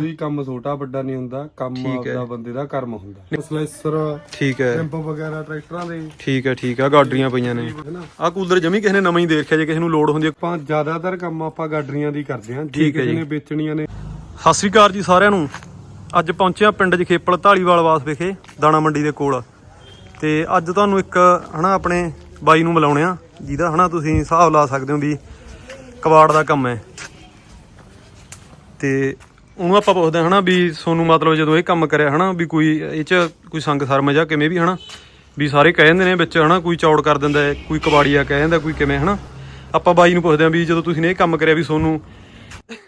ਕੋਈ ਕੰਮ ਛੋਟਾ ਵੱਡਾ ਨਹੀਂ ਹੁੰਦਾ ਕੰਮ ਠੀਕ ਹੈ। ਆਪਦਾ ਬੰਦੇ ਦਾ ਕਰਮ ਹੁੰਦਾ। ਸਲੈਸਰ ਠੀਕ ਹੈ। ਟੈਂਪੋ ਵਗੈਰਾ ਟਰੈਕਟਰਾਂ ਦੇ। ਠੀਕ ਹੈ ਠੀਕ ਹੈ। ਗਾਡਰੀਆਂ ਪਈਆਂ ਨੇ। ਹੈਨਾ ਆ ਕੂਲਰ ਜਮੀ ਕਿਸੇ ਨੇ ਨਵਾਂ ਹੀ ਦੇ ਰੱਖਿਆ ਜੇ ਕਿਸੇ ਨੂੰ ਲੋੜ ਹੁੰਦੀ ਹੈ। ਆਪਾਂ ਜ਼ਿਆਦਾਤਰ ਕੰਮ ਆਪਾਂ ਗਾਡਰੀਆਂ ਦੀ ਕਰਦੇ ਹਾਂ ਜੇ ਠੀਕ ਹੈ ਕਿਸੇ ਜੀ। ਨੇ ਵੇਚਣੀਆਂ ਨੇ। ਸਤਿ ਸ੍ਰੀ ਅਕਾਲ ਜੀ ਸਾਰਿਆਂ ਨੂੰ। ਅੱਜ ਪਹੁੰਚੇ ਆ ਪਿੰਡ ਜਖੇਪਲ ਢਾਲੀਵਾਲ ਵਾਸ ਵਿਖੇ ਦਾਣਾ ਮੰਡੀ ਦੇ ਕੋਲ। ਤੇ ਅੱਜ ਤੁਹਾਨੂੰ ਇੱਕ ਹਨਾ ਆਪਣੇ ਬਾਈ ਨੂੰ ਮਿਲਾਉਣੇ ਆ ਜਿਹਦਾ ਹਨਾ ਤੁਸੀਂ ਹਿਸਾਬ ਲਾ ਸਕਦੇ ਹੋ ਵੀ ਕਬਾੜ ਦਾ ਕੰਮ ਹੈ। ਤੇ ਉਹਨੂੰ ਆਪਾਂ ਪੁੱਛਦੇ ਹਾਂ ਹਨਾ ਵੀ ਸੋਨੂੰ ਮਤਲਬ ਜਦੋਂ ਇਹ ਕੰਮ ਕਰਿਆ ਹਨਾ ਵੀ ਕੋਈ ਇਹ ਚ ਕੋਈ ਸੰਗ ਸਰਮ ਜਾਂ ਕਿਵੇਂ ਵੀ ਹਨਾ ਵੀ ਸਾਰੇ ਕਹਿ ਜਾਂਦੇ ਨੇ ਵਿੱਚ ਹਨਾ ਕੋਈ ਚੌੜ ਕਰ ਦਿੰਦਾ ਹੈ ਕੋਈ ਕਬਾੜੀਆ ਕਹਿ ਜਾਂਦਾ ਕੋਈ ਕਿਵੇਂ ਹਨਾ। ਆਪਾਂ ਬਾਈ ਨੂੰ ਪੁੱਛਦੇ ਹਾਂ ਵੀ ਜਦੋਂ ਤੁਸੀਂ ਨੇ ਇਹ ਕੰਮ ਕਰਿਆ ਵੀ ਸੋਨੂੰ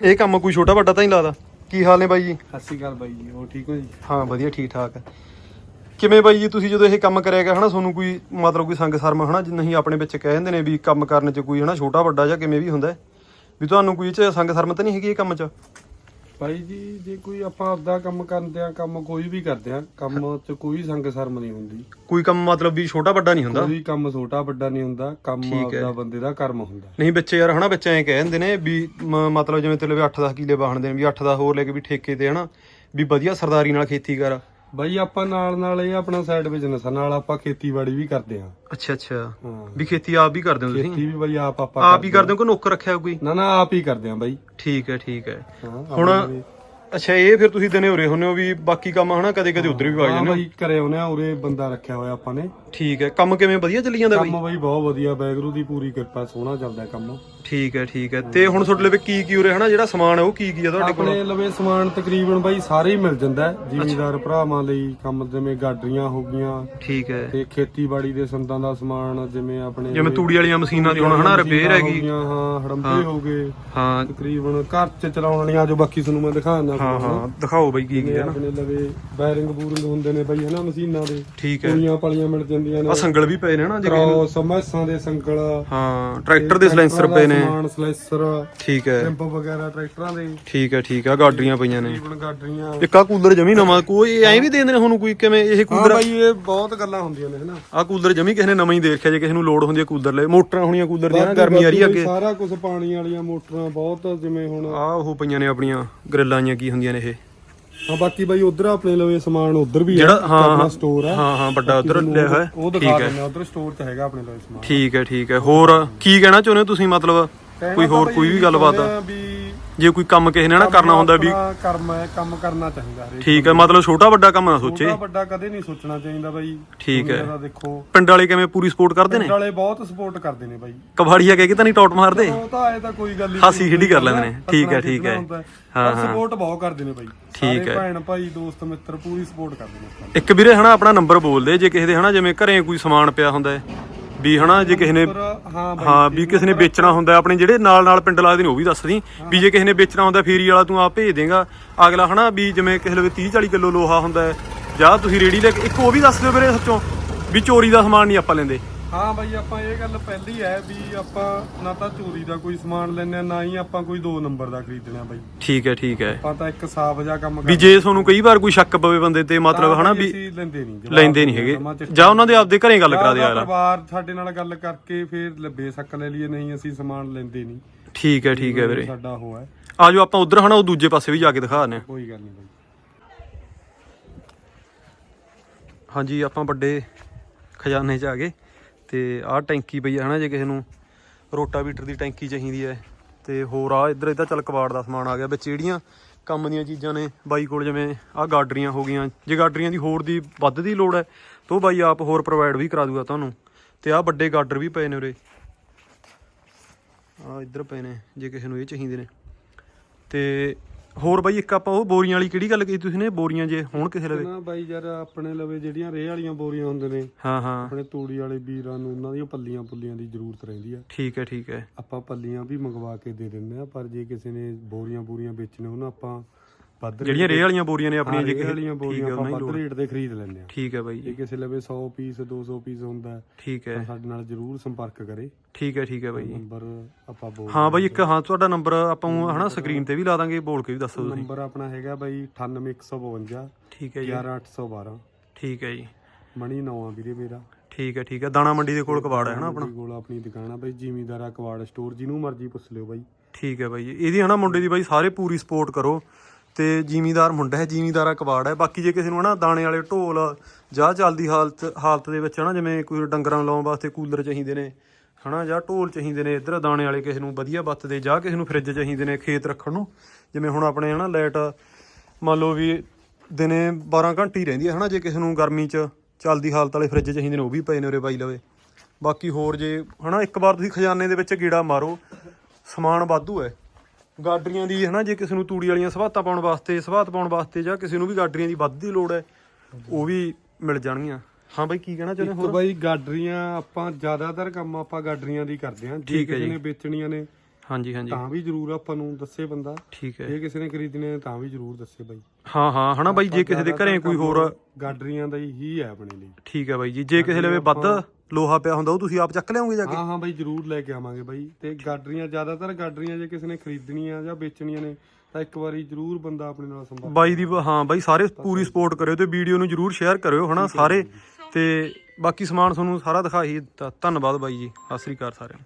ਇਹ ਕੰਮ ਕੋਈ ਛੋਟਾ ਵੱਡਾ ਤਾਂ ਨਹੀਂ ਲੱਗਦਾ? ਕੀ ਹਾਲ ਨੇ ਬਾਈ ਜੀ? ਸਤਿ ਸ਼੍ਰੀ ਅਕਾਲ ਬਾਈ ਜੀ ਹੋਰ ਠੀਕ ਹੋ ਜੀ? ਹਾਂ ਵਧੀਆ ਠੀਕ ਠਾਕ। ਹੈ ਕਿਵੇਂ ਬਾਈ ਜੀ ਤੁਸੀਂ ਜਦੋਂ ਇਹ ਕੰਮ ਕਰਿਆ ਗਿਆ ਹਨਾ ਤੁਹਾਨੂੰ ਕੋਈ ਮਤਲਬ ਕੋਈ ਸੰਗ ਸਰਮ ਹਨਾ ਜੇ ਨਹੀਂ ਆਪਣੇ ਵਿੱਚ ਕਹਿ ਜਾਂਦੇ ਨੇ ਵੀ ਕੰਮ ਕਰਨ 'ਚ ਕੋਈ ਹਨਾ ਛੋਟਾ ਵੱਡਾ ਜਾਂ ਕਿਵੇਂ ਵੀ ਹੁੰਦਾ ਹੈ, ਵੀ ਤੁਹਾਨੂੰ ਕੋਈ ਇਹ 'ਚ ਸੰਗ ਸਰਮ ਤਾਂ ਨਹੀਂ ਹੈਗੀ ਇਹ ਕੰਮ 'ਚ? ਬਾਈ ਜੀ ਜੇ ਕੋਈ ਆਪਾਂ ਆਪਦਾ ਕੰਮ ਕਰਦੇ ਆ ਕੰਮ ਕੋਈ ਵੀ ਕਰਦੇ ਆ ਕੰਮ 'ਚ ਕੋਈ ਸੰਗ ਸ਼ਰਮ ਨਹੀਂ ਹੁੰਦੀ। ਕੋਈ ਕੰਮ ਮਤਲਬ ਵੀ ਛੋਟਾ ਵੱਡਾ ਨਹੀਂ ਹੁੰਦਾ? ਕੋਈ ਕੰਮ ਛੋਟਾ ਵੱਡਾ ਨਹੀਂ ਹੁੰਦਾ ਕੰਮ ਠੀਕ ਹੈ। ਆਪਦਾ ਬੰਦੇ ਦਾ ਕਰਮ ਹੁੰਦਾ। ਨਹੀਂ ਬੱਚੇ ਯਾਰ ਹਨਾ ਬੱਚੇ ਐਂ ਕਹਿ ਜਾਂਦੇ ਨੇ ਵੀ ਮ- ਮਤਲਬ ਜਿਵੇਂ ਤੇਰੇ ਵੀ 8-10 ਕਿੱਲੇ ਵਾਹਣਦੇ ਨੇ ਵੀ 8-10 ਹੋਰ ਲੈ ਕੇ ਵੀ ਠੇਕੇ ਤੇ ਹਨਾ ਵੀ ਵਧੀਆ ਸਰਦਾਰੀ ਨਾਲ ਖੇਤੀ ਕਰ। ਬਾਈ ਆਪਾਂ ਨਾਲ ਨਾਲ ਇਹ ਆਪਣਾ ਸਾਈਡ ਬਿਜ਼ਨਸ ਆ ਨਾਲ ਆਪਾਂ ਖੇਤੀਬਾੜੀ ਵੀ ਕਰਦੇ ਆ। ਅੱਛਾ ਅੱਛਾ। ਹਾਂ। ਵੀ ਖੇਤੀ ਆਪ ਵੀ ਕਰਦੇ ਹੋ ਤੁਸੀਂ? ਖੇਤੀ ਵੀ ਬਾਈ ਆਪ ਆਪਾਂ ਆਪ ਹੀ ਕਰਦੇ ਹੋ ਕਿ ਨੌਕਰ ਰੱਖਿਆ ਕੋਈ? ਨਾ ਨਾ ਆਪ ਹੀ ਕਰਦੇ ਆ ਬਾਈ। ਠੀਕ ਹੈ ਠੀਕ ਹੈ। ਹਾਂ ਹੁਣ ਆਪਣੇ ਵੀ- ਅੱਛਾ ਇਹ ਫਿਰ ਤੁਸੀਂ ਦਿਨੇ ਉਰੇ ਹੁੰਨੇ ਹੋ ਵੀ ਬਾਕੀ ਕੰਮ ਹਨਾ ਕਦੇ ਕਦੇ ਉਧਰ ਵੀ ਹਾਂ ਜਾਂਦੇ ਹੋ? ਬਾਈ ਕਰੇ ਉਹਨੇ ਉਰੇ ਬੰਦਾ ਰੱਖਿਆ ਹੋਇਆ ਆਪਾਂ ਨੇ। ਠੀਕ ਹੈ ਕੰਮ ਕਿਵੇਂ ਵਧੀਆ ਚੱਲੀ ਜਾਂਦਾ ਬਈ ਕੰਮ ਬਾਈ? ਬਹੁਤ ਵਧੀਆ ਬੈਗਰੂ ਦੀ ਪੂਰੀ ਕਿਰਪਾ ਸੋਹਣਾ ਚੱਲਦਾ ਕੰਮ। ਠੀਕ ਹੈ ਠੀਕ ਹੈ। ਤੇ ਹੁਣ ਤੁਹਾਡੇ ਲਈ ਕੀ ਕੀ ਉਰੇ ਹਨਾ ਜਿਹੜਾ ਸਮਾਨ ਹੈ ਉਹ ਕੀ ਕੀ ਆ ਤੁਹਾਡੇ ਕੋਲ? ਆਪਣੇ ਲਵੇ ਸਮਾਨ ਤਕਰੀਬਨ ਬਾਈ ਸਾਰੇ ਹੀ ਮਿਲ ਜਾਂਦਾ ਹੈ। ਜ਼ਿਮੀਂਦਾਰ ਭਰਾਵਾਂ ਲਈ ਕੰਮ ਜਿਵੇਂ ਗਾਡਰੀਆਂ ਹੋ ਗਈਆਂ ਠੀਕ ਹੈ। ਤੇ ਖੇਤੀਬਾੜੀ ਦੇ ਸੰਦਾਂ ਦਾ ਸਮਾਨ ਜਿਵੇਂ ਆਪਣੇ ਜਿਵੇਂ ਤੂੜੀ ਵਾਲੀਆਂ ਮਸ਼ੀਨਾਂ ਦੀ ਹੁਣ ਹਨਾ ਰਿਪੇਅਰ ਹੈਗੀ। ਹੋ ਗਈਆਂ, ਹਾਂ ਹੋ। ਗਏ। ਹਾਂ। ਤਕਰੀਬਨ ਘਰ ਚ ਚਲਾਉਣ ਵਾਲੀਆਂ ਜੋ ਬਾਕੀ ਤੁਹਾਨੂੰ ਮੈਂ ਦਿਖਾਣਾ ਹਾਂ ਹਾਂ। ਦਿਖਾਓ ਬਈ ਕੀ ਕੀ ਹੈ ਨਾ। ਆਪਣੇ ਲਵੇ ਬੈਰਿੰਗ ਬੂਰਿੰਗ ਹੁੰਦੇ ਨੇ ਬਾਈ ਹਨਾ ਮਸ਼ੀਨਾਂ ਦੇ। ਠੀਕ ਹੈ। ਪੁਲੀਆਂ ਪਾਲੀਆਂ ਮਿਲ ਜਾਂਦੀਆਂ ਆ ਨੇ ਸੰਗਲ ਵੀ ਪਏ ਨੇ ਨਾ ਜੇ ਕਿਸੇ ਨੂੰ- ਕ੍ਰੋਸ ਮੈਸਾਂ ਦੇ ਸੰਗਲ। ਹਾਂ ਟਰੈਕਟਰ ਦੇ ਸਲੈਂਸਰ ਪਏ ਨੇ। ਸਮਾਨ ਸਲੈਸਰ ਠੀਕ ਹੈ। ਟੈਂਪੋ ਵਗੈਰਾ ਟਰੈਕਟਰਾਂ ਦੇ। ਠੀਕ ਹੈ ਠੀਕ ਹੈ। ਗਾਡਰੀਆਂ ਪਈਆਂ ਨੇ। ਤਕਰੀਬਨ ਗਾਡਰੀਆਂ। ਇੱਕ ਆ ਕੂਲਰ ਜਮੀ ਨਵਾਂ? ਕੋਈ ਐਂ ਵੀ ਦੇ ਦਿੰਦੇ ਨੇ ਤੁਹਾਨੂੰ ਕੋਈ ਕਿਵੇਂ ਇਹ ਹਾਂ ਕੂਲਰ ਬਾਈ ਇਹ ਬਹੁਤ ਗੱਲਾਂ ਹੁੰਦੀਆਂ ਨੇ ਹਨਾ। ਆ ਕੂਲਰ ਜਮੀ ਕਿਸੇ ਨੇ ਨਵਾਂ ਹੀ ਦੇ ਰੱਖਿਆ ਜੇ ਕਿਸੇ ਨੂੰ ਲੋੜ ਹੁੰਦੀ ਹੈ ਕੂਲਰ ਲੈ। ਮੋਟਰਾਂ ਹੋਣੀਆਂ ਕੂਲਰ ਦੀਆਂ ਨਾ ਗਰਮੀ ਆ ਰਹੀ ਅੱਗੇ। ਸਾਰਾ ਕੁਝ ਪਾਣੀ ਵਾਲੀਆਂ ਮੋਟਰਾਂ ਬਹੁਤ ਜਿਵੇਂ ਹੁਣ ਆ ਉਹ ਪਈਆਂ ਨੇ ਆਪਣੀਆਂ ਗਰਿੱਲਾਂ ਜੀਆਂ ਕੀ ਹੁੰਦੀਆਂ ਨੇ ਇਹ? ਹਾਂ ਬਾਕੀ ਬਾਈ ਉਧਰ ਆਪਣੇ ਲਵੇ ਸਮਾਨ ਉਧਰ ਵੀ ਜਿਹੜਾ- ਹੈ ਹਾਂ, ਆਪਣਾ ਹਾਂ। ਸਟੋਰ ਹੈ ਹਾਂ ਹਾਂ ਵੱਡਾ ਉਧਰ ਲਿਆ ਹੋਇਆ। ਉਹ ਦਿਖਾ ਹੈ। ਦਿੰਦੇ ਉਧਰ ਸਟੋਰ 'ਚ ਹੈਗਾ ਆਪਣੇ ਲਵੇ ਸਮਾਨ। ਠੀਕ ਹੈ ਠੀਕ ਹੈ। ਹੋਰ ਕੀ ਕਹਿਣਾ ਚਾਹੁੰਦੇ ਹੋ ਤੁਸੀਂ ਮਤਲਬ ਕੋਈ ਹੋਰ ਕੋਈ ਵੀ ਗੱਲਬਾਤ ਆ? ਵੀ ਜੇ ਕੋਈ ਕੰਮ ਕਿਸੇ ਨੇ ਨਾ ਕਰਨਾ ਹੁੰਦਾ ਵੀ ਆਪਣਾ ਕਰਮ ਹੈ ਕੰਮ ਕਰਨਾ ਚਾਹੀਦਾ ਹਰੇਕ ਠੀਕ ਹੈ ਮਤਲਬ ਛੋਟਾ ਵੱਡਾ ਕੰਮ ਨਾ ਸੋਚੇ। ਛੋਟਾ ਵੱਡਾ ਕਦੇ ਨਹੀਂ ਸੋਚਣਾ ਚਾਹੀਦਾ ਬਾਈ। ਠੀਕ ਹੈ। ਦੁਨੀਆ ਦਾ ਦੇਖੋ। ਪਿੰਡ ਵਾਲੇ ਕਿਵੇਂ ਪੂਰੀ ਸਪੋਰਟ ਕਰਦੇ ਨੇ? ਪਿੰਡ ਵਾਲੇ ਬਹੁਤ ਸਪੋਰਟ ਕਰਦੇ ਨੇ ਬਾਈ। ਕਬਾੜੀਆ ਕਹਿ ਕੇ ਤਾਂ ਨਹੀਂ ਟੌਟ ਮਾਰਦੇ? ਉਹ ਤਾਂ ਆਏ ਤਾਂ ਕੋਈ ਗੱਲ ਨਹੀਂ। ਹਾਸੀ ਖੇਡੀ ਕਰ ਲੈਂਦੇ ਨੇ। ਠੀਕ ਹੈ, ਠੀਕ ਹੈ। ਹਾਂ। ਹਾਂ, ਹਾਂ। ਸਪੋਰਟ ਬਹੁਤ ਕਰਦੇ ਨੇ ਬਾਈ। ਠੀਕ ਹੈ। ਭੈਣ ਭਾਈ ਦੋਸਤ ਮਿੱਤਰ ਪੂਰੀ ਸਪੋਰਟ ਕਰਦੇ ਨੇ। ਇੱਕ ਵੀਰੇ ਹਨਾ ਆਪਣਾ ਨੰਬਰ ਬੋਲਦੇ ਜੇ ਕਿਸੇ ਦੇ ਹਨਾ ਜਿਵੇਂ ਘਰੇ ਕੋਈ ਸਮਾਨ ਪਿਆ ਹੁੰਦਾ ਹੈ। ਵੀ ਹਨਾ ਜੇ ਕਿਸੇ ਨੇ ਹਾਂ ਬਾਈ ਹਾਂ ਵੀ ਕਿਸੇ ਨੇ ਵੇਚਣਾ ਹੁੰਦਾ ਆਪਣੇ ਜਿਹੜੇ ਨਾਲ ਨਾਲ ਪਿੰਡ ਲੱਗਦੇ ਨੇ ਉਹ ਵੀ ਦੱਸ ਦੀ ਵੀ ਜੇ ਕਿਸੇ ਨੇ ਵੇਚਣਾ ਹੁੰਦਾ ਫੇਰੀ ਵਾਲਾ ਤੂੰ ਆਪ ਭੇਜ ਦੇਗਾ। ਅਗਲਾ ਹਨਾ ਵੀ ਜਿਵੇਂ ਕਿਸੇ ਲਵੇ 30 40 ਕਿਲੋ ਲੋਹਾ ਹੁੰਦਾ ਹੈ ਜਾਂ ਤੁਸੀਂ ਰੇੜੀ ਲੈ ਕੇ ਇੱਕ ਉਹ ਵੀ ਦੱਸ ਦਿਓ ਵੀਰੇ ਸੱਚੋਂ ਵੀ ਚੋਰੀ ਦਾ ਸਮਾਨ ਨਹੀਂ ਆਪਾਂ ਲੈਂਦੇ। ਹਾਂ ਬਾਈ ਆਪਾਂ ਇਹ ਗੱਲ ਪਹਿਲੀ ਹੈ ਵੀ ਆਪਾਂ ਨਾ ਤਾਂ ਚੋਰੀ ਦਾ ਕੋਈ ਸਮਾਨ ਲੈਣੇ ਆ ਨਾ ਹੀ ਆਪਾਂ ਕੋਈ 2 ਨੰਬਰ ਦਾ ਖਰੀਦਣਾ ਬਾਈ। ਠੀਕ ਹੈ ਠੀਕ ਹੈ। ਆਪਾਂ ਤਾਂ ਇੱਕ ਸਾਫ਼ ਜਿਹਾ ਕੰਮ ਵੀ ਜੇ ਤੁਹਾਨੂੰ ਕਈ ਵਾਰ ਕੋਈ ਸ਼ੱਕ ਪਵੇ ਬੰਦੇ ਤੇ ਮਤਲਬ ਹਨਾ ਵੀ ਅਸੀਂ ਲੈਂਦੇ ਨਹੀਂ ਜਵਾਬ ਲੈਂਦੇ ਨਹੀਂ ਹੈਗੇ। ਜਾਂ ਉਹਨਾਂ ਦੇ ਆਪਦੇ ਘਰੇ ਗੱਲ ਕਰਾ ਦੇ ਅਗਲਾ। ਪਰਿਵਾਰ ਸਾਡੇ ਨਾਲ ਗੱਲ ਕਰਕੇ ਫਿਰ ਲੱਭੇ ਸ਼ੱਕ ਲੈ ਲਈਏ ਨਹੀਂ ਅਸੀਂ ਸਮਾਨ ਲੈਂਦੇ ਨਹੀਂ। ਠੀਕ ਹੈ ਠੀਕ ਹੈ ਵੀਰੇ। ਸਾਡਾ ਉਹ ਹੈ। ਆਜੋ ਆਪਾਂ ਉਧਰ ਹਨਾ ਉਹ ਦੂਜੇ ਪਾਸੇ ਵੀ ਜਾ ਕੇ ਦਿਖਾ ਦਿੰਦੇ ਕੋਈ ਗੱਲ ਨਹੀਂ ਬਾਈ। ਹਾਂਜੀ ਆਪਾਂ ਵੱਡੇ ਖਜ਼ਾਨੇ 'ਚ ਆ ਗਏ। ਤੇ ਆਹ ਟੈਂਕੀ ਪਈ ਹੈ ਹਨਾ ਜੇ ਕਿਸੇ ਨੂੰ ਰੋਟਾਵੀਟਰ ਦੀ ਟੈਂਕੀ ਚਾਹੀਦੀ ਹੈ ਤੇ ਹੋਰ ਆ ਇੱਧਰ ਇਹਦਾ ਚੱਲ ਕਬਾੜ ਦਾ ਸਮਾਨ ਆ ਗਿਆ, ਵਿੱਚ ਜਿਹੜੀਆਂ ਕੰਮ ਦੀਆਂ ਚੀਜ਼ਾਂ ਨੇ ਬਾਈ ਕੋਲ ਜਿਵੇਂ ਆਹ ਗਾਡਰੀਆਂ ਹੋ ਗਈਆਂ, ਜੇ ਗਾਡਰੀਆਂ ਦੀ ਹੋਰ ਦੀ ਵੱਧ ਦੀ ਲੋੜ ਹੈ ਤਾਂ ਉਹ ਬਾਈ ਆਪ ਹੋਰ ਪ੍ਰੋਵਾਈਡ ਵੀ ਕਰਾ ਦੂਗਾ ਤੁਹਾਨੂੰ ਤੇ ਆਹ ਵੱਡੇ ਗਾਡਰ ਵੀ ਪਏ ਨੇ ਉਰੇ। ਆ ਇੱਧਰ ਪਏ ਨੇ, ਜੇ ਕਿਸੇ ਨੂੰ ਇਹ ਚਾਹੀਦੇ ਨੇ। ਤੇ ਹੋਰ ਬਾਈ ਇੱਕ ਆਪਾਂ ਉਹ ਬੋਰੀਆਂ ਵਾਲੀ ਕਿਹੜੀ ਗੱਲ ਕੀਤੀ ਤੁਸੀਂ ਨੇ? ਬੋਰੀਆਂ ਜੇ ਹੁਣ ਕਿਸੇ ਲਵੇ। ਨਾ ਬਾਈ ਯਾਰ ਆਪਣੇ ਲਵੇ ਜਿਹੜੀਆਂ ਰੇਹ ਵਾਲੀਆਂ ਬੋਰੀਆਂ ਹੁੰਦੇ ਨੇ ਹਾਂ ਹਾਂ। ਆਪਣੇ ਤੂੜੀ ਵਾਲੇ ਵੀਰਾਂ ਨੂੰ ਉਹਨਾਂ ਦੀਆਂ ਪੱਲੀਆਂ ਪੁੱਲੀਆਂ ਦੀ ਜ਼ਰੂਰਤ ਰਹਿੰਦੀ ਆ। ਠੀਕ ਹੈ ਠੀਕ ਹੈ। ਆਪਾਂ ਪੱਲੀਆਂ ਵੀ ਮੰਗਵਾ ਕੇ ਦੇ ਦਿੰਦੇ ਆ ਪਰ ਜੇ ਕਿਸੇ ਨੇ ਬੋਰੀਆਂ ਬੋਰੀਆਂ ਵੇਚਣੇ ਉਹਨਾਂ ਆਪਾਂ ਵੱਧ ਜਿਹੜੀਆਂ ਰੇਹ ਵਾਲੀਆਂ ਬੋਰੀਆਂ ਨੇ ਆਪਣੀਆਂ ਜੇ ਰੇਹ ਵਾਲੀਆਂ ਬੋਰੀਆਂ ਆਪਾਂ ਵੱਧ ਰੇਟ ਦੇ ਖਰੀਦ ਲੈਂਦੇ ਆ ਠੀਕ ਹੈ ਬਾਈ ਜੇ। ਜੀ ਕਿਸੇ ਲਵੇ 100 ਪੀਸ 200 ਪੀਸ ਹੁੰਦਾ ਹੈ, ਠੀਕ ਤਾਂ ਹੈ ਸਾਡੇ ਨਾਲ ਜ਼ਰੂਰ ਸੰਪਰਕ ਕਰੇ। ਠੀਕ ਹੈ ਠੀਕ ਹੈ ਬਾਈ ਜੀ। ਨੰਬਰ ਆਪਾਂ ਬੋਲ ਹਾਂ ਬਾਈ ਇੱਕ ਹਾਂ। ਤੁਹਾਡਾ ਨੰਬਰ ਆਪਾਂ ਹਨਾ ਸਕਰੀਨ ਤੇ ਵੀ ਲਾ ਦਾਂਗੇ ਬੋਲ ਕੇ ਵੀ ਦੱਸੋ ਤੁਸੀਂ। ਨੰਬਰ ਆਪਣਾ ਹੈਗਾ ਬਾਈ 98152 ਠੀਕ ਹੈ ਜੀ। 11812 ਠੀਕ ਹੈ ਜੀ। ਮਣੀ ਨਵਾਂ ਵੀਰੇ ਮੇਰਾ। ਠੀਕ ਹੈ ਠੀਕ ਹੈ। ਦਾਣਾ ਮੰਡੀ ਦੇ ਕੋਲ ਕਬਾੜ ਹੈ ਹਨਾ ਆਪਣਾ? ਮੇਰੇ ਕੋਲ ਆਪਣੀ ਦੁਕਾਨ ਆ ਬਾਈ ਜ਼ਿਮੀਂਦਾਰਾ ਕਵਾੜ ਸਟੋਰ ਜਿਹਨੂੰ ਮਰਜ਼ੀ ਪੁੱਛ ਲਿਓ ਬਾਈ। ਠੀਕ ਹੈ ਬਾਈ ਜੀ। ਇਹਦੀ ਹਨਾ ਮੁੰਡੇ ਦੀ ਬਾਈ ਸਾਰੇ ਪੂਰੀ ਸਪੋਰਟ ਕਰੋ। ਤੇ ਜ਼ਿਮੀਦਾਰ ਮੁੰਡਾ ਹੈ, ਜ਼ਿਮੀਦਾਰਾ ਕਬਾੜ ਹੈ। ਬਾਕੀ ਜੇ ਕਿਸੇ ਨੂੰ ਹਨਾ ਦਾਣੇ ਵਾਲੇ ਢੋਲ, ਜਾਂ ਚੱਲਦੀ ਹਾਲਤ ਹਾਲਤ ਦੇ ਵਿੱਚ ਹਨਾ, ਜਿਵੇਂ ਕੋਈ ਡੰਗਰਾਂ ਨੂੰ ਲਾਉਣ ਵਾਸਤੇ ਕੂਲਰ ਚਾਹੀਦੇ ਨੇ, ਹਨਾ, ਜਾਂ ਢੋਲ ਚਾਹੀਦੇ ਨੇ, ਇੱਧਰ ਦਾਣੇ ਵਾਲੇ ਕਿਸੇ ਨੂੰ ਵਧੀਆ ਬੱਤ ਦੇ ਜਾਂ ਕਿਸੇ ਨੂੰ ਫ੍ਰਿਜ ਚਾਹੀਦੇ ਨੇ ਖੇਤ ਰੱਖਣ ਨੂੰ, ਜਿਵੇਂ ਹੁਣ ਆਪਣੇ ਹਨਾ ਲਾਈਟ, ਮੰਨ ਲਓ ਵੀ ਦਿਨੇ 12 ਘੰਟੇ ਹੀ ਰਹਿੰਦੀ ਹੈ ਹਨਾ, ਜੇ ਕਿਸੇ ਨੂੰ ਗਰਮੀ 'ਚ ਚੱਲਦੀ ਹਾਲਤ ਵਾਲੇ ਫ੍ਰਿਜ ਚਾਹੀਦੇ ਨੇ, ਉਹ ਵੀ ਪਏ ਨੇ ਉਰੇ ਪਾਈ ਲਵੇ। ਬਾਕੀ ਹੋਰ ਜੇ ਹਨਾ, ਇੱਕ ਵਾਰ ਤੁਸੀਂ ਖਜ਼ਾਨੇ ਦੇ ਵਿੱਚ ਗੀੜਾ ਮਾਰੋ, ਸਮਾਨ ਵਾਧੂ ਹੈ। ਗਾਡਰੀਆਂ ਦੀ ਹਨਾ ਜੇ ਕਿਸੇ ਨੂੰ ਤੂੜੀ ਵਾਲੀਆਂ ਸਵਾਤਾਂ ਪਾਉਣ ਵਾਸਤੇ ਸਵਾਤ ਪਾਉਣ ਵਾਸਤੇ ਜਾਂ ਕਿਸੇ ਨੂੰ ਵੀ ਗਾਡਰੀਆਂ ਦੀ ਵੱਧ ਦੀ ਲੋੜ ਹੈ ਉਹ ਵੀ ਮਿਲ ਜਾਣਗੀਆਂ। ਹਾਂ ਬਾਈ ਕੀ ਕਹਿਣਾ ਚਾਹੁੰਦੇ ਹੋਰ? ਬਾਈ ਗਾਡਰੀਆਂ ਆਪਾਂ ਜ਼ਿਆਦਾਤਰ ਕੰਮ ਆਪਾਂ ਗਾਡਰੀਆਂ ਦੀ ਕਰਦੇ ਹਾਂ। ਜੇ ਕਿਸੇ। ਨੇ ਵੇਚਣੀਆਂ ਨੇ ਹਾਂਜੀ ਹਾਂਜੀ। ਤਾਂ ਵੀ ਜ਼ਰੂਰ ਆਪਾਂ ਨੂੰ ਦੱਸੇ ਬੰਦਾ। ਠੀਕ ਹੈ। ਜੇ ਕਿਸੇ ਨੇ ਖਰੀਦਣੇ ਨੇ ਤਾਂ ਵੀ ਜ਼ਰੂਰ ਦੱਸੇ ਬਾਈ। ਹਾਂ ਹਾਂ ਹਨਾ ਬਾਈ ਜੇ ਕਿਸੇ ਦੇ ਘਰੇ ਕੋਈ ਹੋਰ ਗਾਡਰੀਆਂ ਦਾ ਹੀ ਹੈ ਆਪਣੇ ਲਈ। ਠੀਕ ਹੈ ਬਾਈ ਜੀ। ਜੇ ਕਿਸੇ ਲਵੇ ਵੱਧ ਲੋਹਾ ਪਿਆ ਹੁੰਦਾ ਉਹ ਤੁਸੀਂ ਆਪ ਚੱਕ ਲਿਆਓਗੇ ਜਾ ਕੇ? ਹਾਂ ਹਾਂ ਬਾਈ ਜ਼ਰੂਰ ਲੈ ਕੇ ਆਵਾਂਗੇ ਬਾਈ। ਤੇ ਗਾਡਰੀਆਂ ਜ਼ਿਆਦਾਤਰ ਗਾਡਰੀਆਂ ਜੇ ਕਿਸੇ ਨੇ ਖਰੀਦਣੀਆਂ ਜਾਂ ਵੇਚਣੀਆਂ ਨੇ ਤਾਂ ਇੱਕ ਵਾਰੀ ਜ਼ਰੂਰ ਬੰਦਾ ਆਪਣੇ ਨਾਲ ਸੰਪਰਕ ਬਾਈ ਦੀ ਹਾਂ ਬਾਈ ਸਾਰੇ ਪੂਰੀ ਸਪੋਰਟ ਕਰਿਓ ਤੇ ਵੀਡੀਓ ਨੂੰ ਜਰੂਰ ਸ਼ੇਅਰ ਕਰਿਓ ਹਨਾ ਸਾਰੇ। ਤੇ ਬਾਕੀ ਸਮਾਨ ਤੁਹਾਨੂੰ ਸਾਰਾ ਦਿਖਾਈ ਦਿੱਤਾ। ਧੰਨਵਾਦ ਬਾਈ ਜੀ। ਸਤਿ ਸ੍ਰੀ ਅਕਾਲ ਸਾਰਿਆਂ ਨੂੰ।